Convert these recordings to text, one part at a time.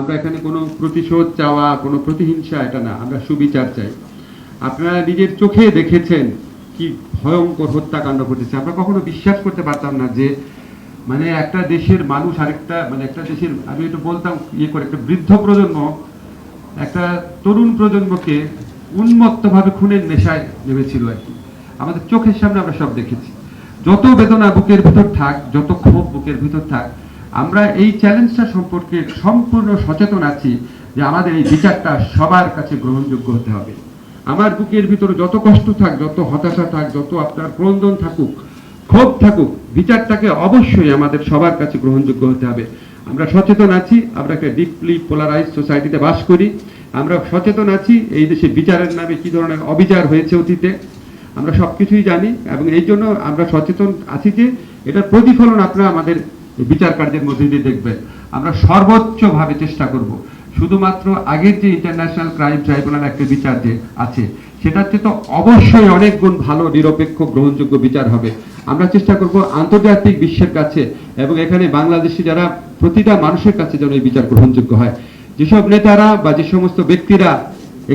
আমরা এখানে কোনো প্রতিশোধ চাওয়া, কোনো প্রতিহিংসা, এটা না, আমরা সুবিচার চাই। আপনারা নিজের চোখে দেখেছেন কি ভয়ঙ্কর হত্যাকাণ্ড ঘটেছে। আমরা কখনো বিশ্বাস করতে পারতাম না যে মানে একটা দেশের মানুষ আরেকটা মানে একটা দেশের, আমি একটু বলতাম ইয়ে করে, একটা বৃদ্ধ প্রজন্ম, একটা তরুণ প্রজন্মকে উন্মত্তভাবে খুনের নেশায় নেমেছিল আর কি। আমাদের চোখের সামনে আমরা সব দেখেছি। যত বেদনা বুকের ভিতর থাক, যত ক্ষোভ বুকের ভিতর থাক আমরা এই চ্যালেঞ্জটা সম্পর্কে সম্পূর্ণ সচেতন আছি যে আমাদের এই বিচারটা সবার কাছে গ্রহণযোগ্য হতে হবে। আমার বুকের ভিতরে যত কষ্ট থাক, যত হতাশা থাক, যত আপনার ক্রন্দন থাকুক, ক্ষোভ থাকুক, বিচারটাকে অবশ্যই আমাদের সবার কাছে গ্রহণযোগ্য হতে হবে। আমরা সচেতন আছি, আমরা একটা ডিপলি পোলারাইজ সোসাইটিতে বাস করি। আমরা সচেতন আছি, এই দেশে বিচারের নামে কি ধরনের অবিচার হয়েছে অতীতে, আমরা সবকিছুই জানি এবং এই জন্য আমরা সচেতন আছি যে এটার প্রতিফলন আপনারা আমাদের বিচার কার্যের মধ্যে দিয়ে দেখবেন। আমরা সর্বোচ্চভাবে চেষ্টা করব। শুধুমাত্র আগের যে ইন্টারন্যাশনাল ক্রাইম ট্রাইব্যুনাল একটা বিচার যে আছে, সেটার চেয়ে তো অবশ্যই অনেক গুণ ভালো, নিরপেক্ষ, গ্রহণযোগ্য বিচার হবে। আমরা চেষ্টা করব আন্তর্জাতিক বিশ্বের কাছে এবং এখানে বাংলাদেশি যারা প্রতিটা মানুষের কাছে যেন এই বিচার গ্রহণযোগ্য হয়। যেসব নেতারা বা যে সমস্ত ব্যক্তিরা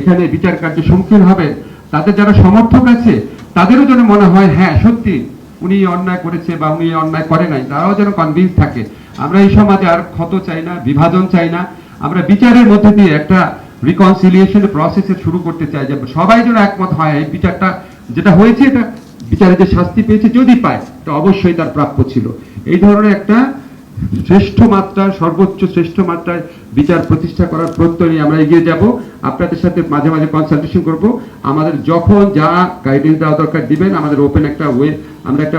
এখানে বিচার কার্য সম্মুখীন হবে, তাদের যারা সমর্থক আছে, তাদেরও যেন মনে হয় হ্যাঁ সত্যি উনি অন্যায় করেছে বা উনি অন্যায় করে নাই, তারাও যেন কনভিন্স থাকে। আমরা এই সমাজে আর ক্ষত চাই না, বিভাজন চাই না। আমরা বিচারের মধ্যে দিয়ে একটা রিকনসিলিয়েশন প্রসেসে শুরু করতে চাই, যে সবাই যেন একমত হয়, এই বিচারটা যেটা হয়েছে, এটা বিচারে যে শাস্তি পেয়েছে, যদি পায়, তো অবশ্যই তার প্রাপ্য ছিল। এই ধরনের একটা শ্রেষ্ঠ মাত্রা সর্বোচ্চ শ্রেষ্ঠ মাত্রায় বিচার প্রতিষ্ঠা করার প্রত্যয় নিয়ে আমরা এগিয়ে যাব। আপনাদের সাথে মাঝে মাঝে কনসালটেশন করব। আমাদের যখন যা গাইডেন্স দেওয়া দরকার দিবেন, আমাদের ওপেন একটা ওয়ে আমরা একটা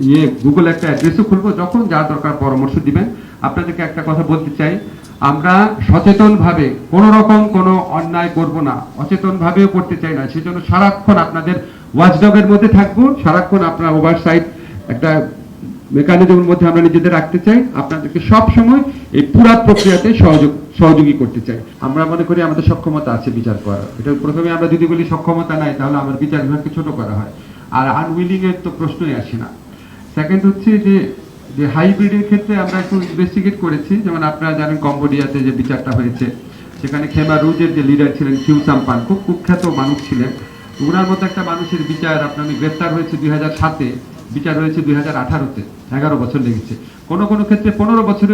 ইয়ে গুগল একটা অ্যাড্রেসও খুলবো। যখন যা দরকার পরামর্শ দিবেন। আপনাদেরকে একটা কথা বলতে চাই। আমরা সচেতনভাবে কোনো রকম কোনো অন্যায় করব না। অচেতনভাবেও করতে চাই না। সেজন্য সারাক্ষণ আপনাদের ওয়াচডগের মধ্যে থাকব। সারাক্ষণ আপনার ওভারসাইট একটা মেকানিজমের মধ্যে আমরা নিজেদের রাখতে চাই, আপনাদেরকে সব সময় এই পুরা প্রক্রিয়াতে সহযোগ সহযোগী করতে চাই। আমরা মনে করি আমাদের সক্ষমতা আছে বিচার করার। এটা প্রথমে আমরা যদি বলি সক্ষমতা নাই, তাহলে আমার বিচার বিভাগকে ছোট করা হয়। আর আনউইলিং এর তো প্রশ্নই আসে না। সেকেন্ড হচ্ছে যে যে হাইব্রিডের ক্ষেত্রে আমরা একটু ইনভেস্টিগেট করেছি। যেমন আপনারা জানেন কম্বোডিয়াতে যে বিচারটা হয়েছে, সেখানে খেমা রুজের যে লিডার ছিলেন কিউ সাম্পান, খুব কুখ্যাত মানুষ ছিলেন। ওনার মতো একটা মানুষের বিচার আপনার, উনি গ্রেফতার হয়েছে দুই হাজার সাতে। বিচার হয়েছে দুই হাজার আঠারোতে। এগারো বছর লেগেছে। কোনো কোনো ক্ষেত্রে পনেরো বছরে